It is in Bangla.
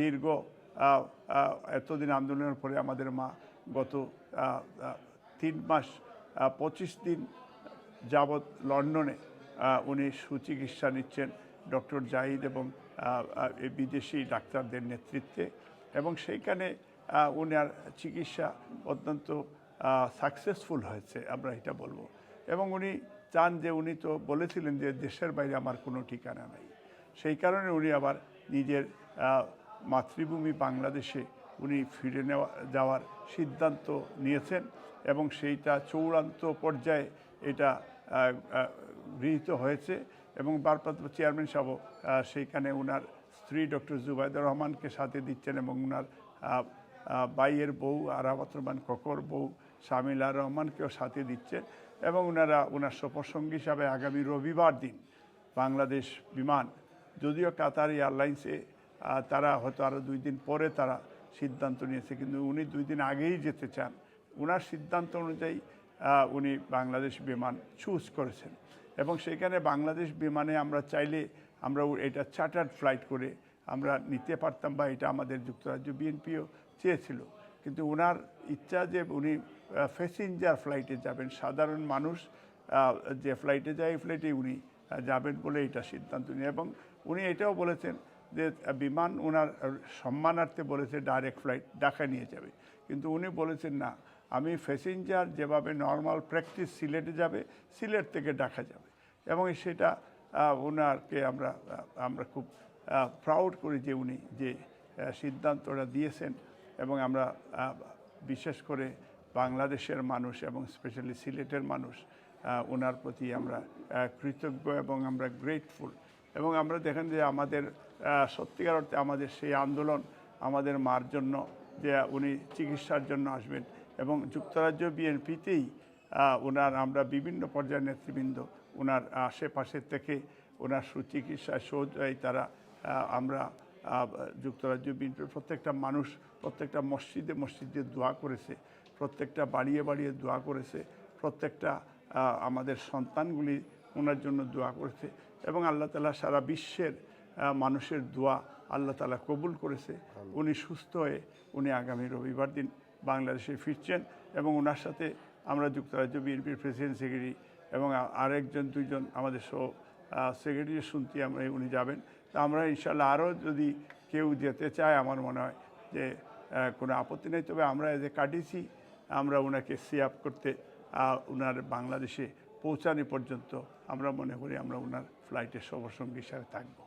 দীর্ঘ এতদিন আন্দোলনের পরে আমাদের মা গত তিন মাস পঁচিশ দিন যাবৎ লন্ডনে উনি সুচিকিৎসা নিচ্ছেন ডক্টর জাহিদ এবং বিদেশি ডাক্তারদের নেতৃত্বে এবং সেইখানে উনার চিকিৎসা অত্যন্ত সাকসেসফুল হয়েছে, আমরা এটা বলব। এবং উনি চান যে উনি তো বলেছিলেন যে দেশের বাইরে আমার কোনো ঠিকানা নাই। সেই কারণে উনি আবার নিজের মাতৃভূমি বাংলাদেশে উনি ফিরে নেওয়া, যাওয়ার সিদ্ধান্ত নিয়েছেন এবং সেইটা চূড়ান্ত পর্যায়ে এটা গৃহীত হয়েছে এবং ভারপ্রাপ্ত চেয়ারম্যান সাহেব সেইখানে ওনার স্ত্রী ডক্টর জুবাইদুর রহমানকে সাথে দিচ্ছেন এবং ওনার বাইয়ের বউ আরাফাত রহমান ককর বউ শামিলা রহমানকেও সাথে দিচ্ছেন এবং ওনারা ওনার সফরসঙ্গী হিসাবে আগামী রবিবার দিন বাংলাদেশ বিমান, যদিও কাতার এয়ারলাইন্সে তারা হয়তো আরও দুই দিন পরে তারা সিদ্ধান্ত নিয়েছে, কিন্তু উনি দুই দিন আগেই যেতে চান। ওনার সিদ্ধান্ত অনুযায়ী উনি বাংলাদেশ বিমান চুজ করেছেন। এবং সেখানে বাংলাদেশ বিমানে আমরা চাইলে আমরা এটা চার্টার্ড ফ্লাইট করে আমরা নিতে পারতাম বা এটা আমাদের যুক্তরাজ্য বিএনপিও চেয়েছিল। কিন্তু ওনার ইচ্ছা যে উনি প্যাসেঞ্জার ফ্লাইটে যাবেন, সাধারণ মানুষ যে ফ্লাইটে যায় ফ্লাইটে উনি যাবেন বলে এটা সিদ্ধান্ত নিয়ে। এবং উনি এটাও বলেছেন যে বিমান ওনার সম্মানার্থে বলেছে ডাইরেক্ট ফ্লাইট ঢাকা নিয়ে যাবে। কিন্তু উনি বলেছেন না, আমি প্যাসেঞ্জার যেভাবে নর্মাল প্র্যাকটিস সিলেটে যাবে, সিলেট থেকে ঢাকা যাবে। এবং সেটা ওনারকে আমরা আমরা খুব প্রাউড করি যে উনি যে সিদ্ধান্তটা দিয়েছেন। এবং আমরা বিশেষ করে বাংলাদেশের মানুষ এবং স্পেশালি সিলেটের মানুষ ওনার প্রতি আমরা কৃতজ্ঞ এবং আমরা গ্রেটফুল এবং আমরা দেখেন যে আমাদের সত্যিকার অর্থে আমাদের সেই আন্দোলন আমাদের মার জন্য, যে উনি চিকিৎসার জন্য আসবেন এবং যুক্তরাজ্য বিএনপিতেই ওনার আমরা বিভিন্ন পর্যায়ের নেতৃবৃন্দ ওনার আশেপাশে থেকে ওনার সুচিকিৎসা সহযোগী তারা আমরা যুক্তরাজ্য বিএনপির প্রত্যেকটা মানুষ, প্রত্যেকটা মসজিদে মসজিদে দোয়া করেছে, প্রত্যেকটা বাড়িয়ে বাড়িয়ে দোয়া করেছে, প্রত্যেকটা আমাদের সন্তানগুলি ওনার জন্য দোয়া করেছে এবং আল্লাহ তালা সারা বিশ্বের মানুষের দোয়া আল্লাহ তালা কবুল করেছে। উনি সুস্থ হয়ে উনি আগামী রবিবার দিন বাংলাদেশে ফিরছেন এবং ওনার সাথে আমরা যুক্তরাজ্য বিএনপির প্রেসিডেন্ট সেক্রেটারি এবং আরেকজন দুইজন আমাদের সহ সেক্রেটারি শুনতে আমরা উনি যাবেন। তা আমরা ইনশাল্লাহ আরও যদি কেউ যেতে চায় আমার মনে হয় যে কোনো আপত্তি নেই। তবে আমরা এজ এ কাটিছি আমরা ওনাকে সি করতে ওনার বাংলাদেশে পৌঁছানো পর্যন্ত আমরা মনে করি আমরা ওনার ফ্লাইটের সবসঙ্গী হিসাবে থাকব।